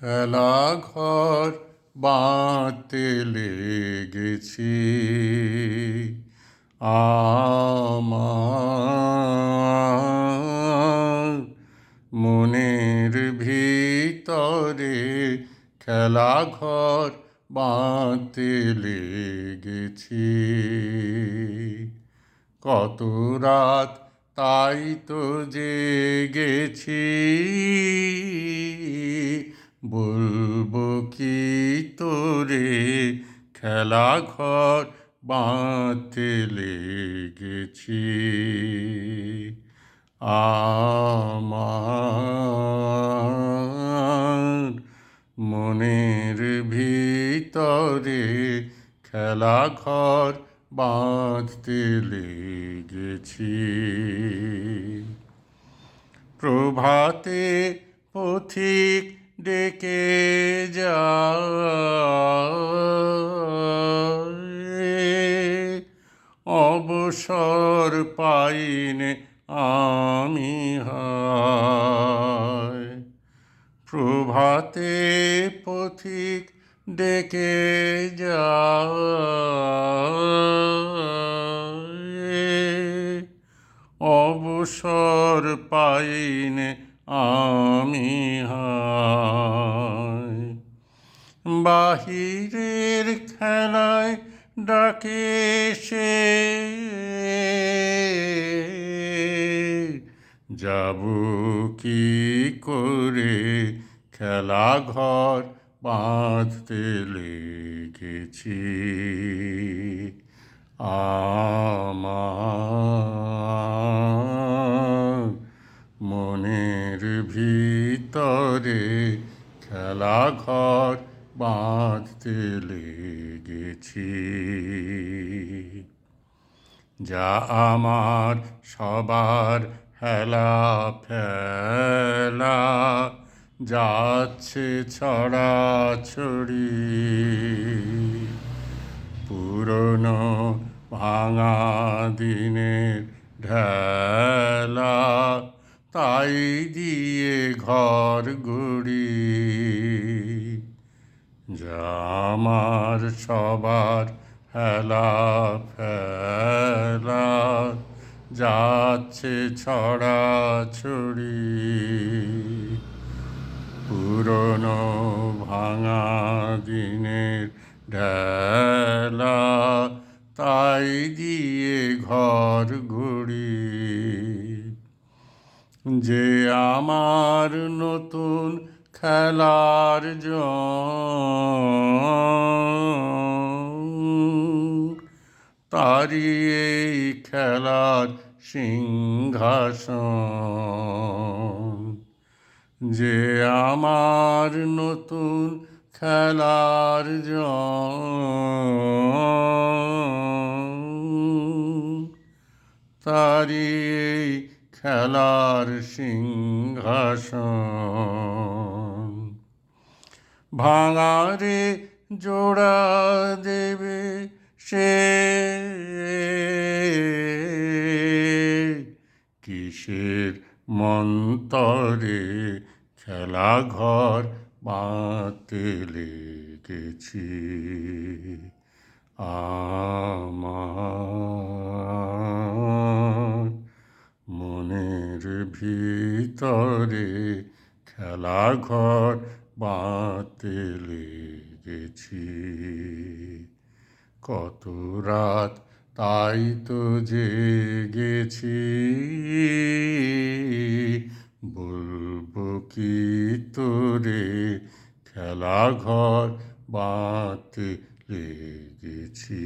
খেলা ঘর বাঁধতে লেগেছি। আমার মনের ভিতরে খেলা ঘর বাঁধতে লেগেছি। কত রাত তাই তো জেগেছি। বলব কি তোরে? খেলা ঘর বাঁধতে লেগেছি। আমার মনের ভিতরে খেলা ঘর বাঁধতে লেগেছি। প্রভাতে পথিক ডেকে অবসর পাইনে আমি প্রভাতে পথিক ডেকে যায়। অবসর পাইনে আমি বাহিরের খেলায় ডাকে সে। যাব কি করে খেলা ঘর বাঁধতে লেগেছি? আমার ভিতরে খেলা ঘর বাঁধতে লেগেছি। যা আমার সবার হেলা ফেলা, যাচ্ছে ছড়া ছড়ি পুরনো ভাঙা দিনের ঢেলা, তাই দিয়ে ঘর গুড়ি। আমার সবার হেলা ফেলা, যাচ্ছে ছড়া ছড়ি পুরনো ভাঙা দিনের ঢেলা, তাই দিয়ে ঘর ঘুরি যে আমার নতুন খেলার জন্য তারি এই খেলার সিংহাসন। যে আমার নতুন খেলার জন্য তারি এই খেলার সিংহাসন। ভাঙারে জোড়া দেবে সে। কিসের মন্তরে খেলা ঘর বাঁধতে লেগেছি? আমার ভিতরে খেলা ঘর বাঁধতে লেগেছি। কত রাত তাই তো জেগেছি। বলব কি তোরে খেলা ঘর বাঁধতে লেগেছি?